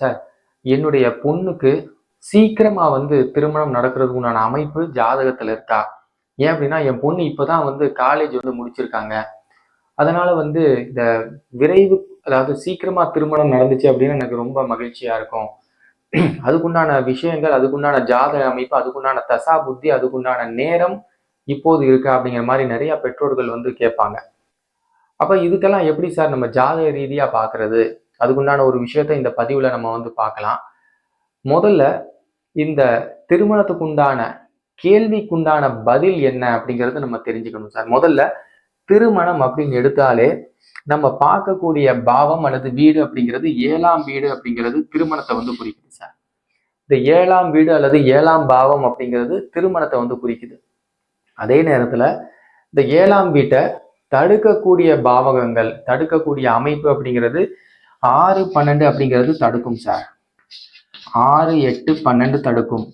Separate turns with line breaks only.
Sir என்னுடைய பொண்ணுக்கு சீக்கிரமா வந்து திருமணம் நடக்கிறதுக்கு உண்டான அமைப்பு ஜாதகத்துல இருக்கா? ஏன் அப்படின்னா என் பொண்ணு இப்பதான் வந்து காலேஜ் வந்து முடிச்சிருக்காங்க. அதனால வந்து இந்த விரைவு அதாவது சீக்கிரமா திருமணம் நடந்துச்சு அப்படின்னு எனக்கு ரொம்ப மகிழ்ச்சியா இருக்கும். அதுக்குண்டான விஷயங்கள் அதுக்குண்டான ஜாதக அமைப்பு அதுக்குண்டான தசா புத்தி அதுக்குண்டான நேரம் இப்போது இருக்கா அப்படிங்கிற மாதிரி நிறைய பெற்றோர்கள் வந்து கேட்பாங்க. அப்ப இதுக்கெல்லாம் எப்படி சார் நம்ம ஜாதக ரீதியா பாக்குறது? அதுக்குண்டான ஒரு விஷயத்த இந்த பதிவுல நம்ம வந்து பார்க்கலாம். முதல்ல இந்த திருமணத்துக்குண்டான கேள்விக்குண்டான பதில் என்ன அப்படிங்கிறது நம்ம தெரிஞ்சுக்கணும் சார். முதல்ல திருமணம் அப்படின்னு எடுத்தாலே நம்ம பார்க்கக்கூடிய பாவம் அல்லது வீடு அப்படிங்கிறது ஏழாம் வீடு அப்படிங்கிறது திருமணத்தை வந்து குறிக்குது சார். இந்த ஏழாம் வீடு அல்லது ஏழாம் பாவம் அப்படிங்கிறது திருமணத்தை வந்து குறிக்குது. அதே நேரத்துல இந்த ஏழாம் வீட்டை தடுக்கக்கூடிய பாவகங்கள் தடுக்கக்கூடிய அமைப்பு அப்படிங்கிறது ஆறு பன்னெண்டு அப்படிங்கிறது தடுக்கும் சார் ஆறு எட்டு பன்னெண்டு தடுக்கும்.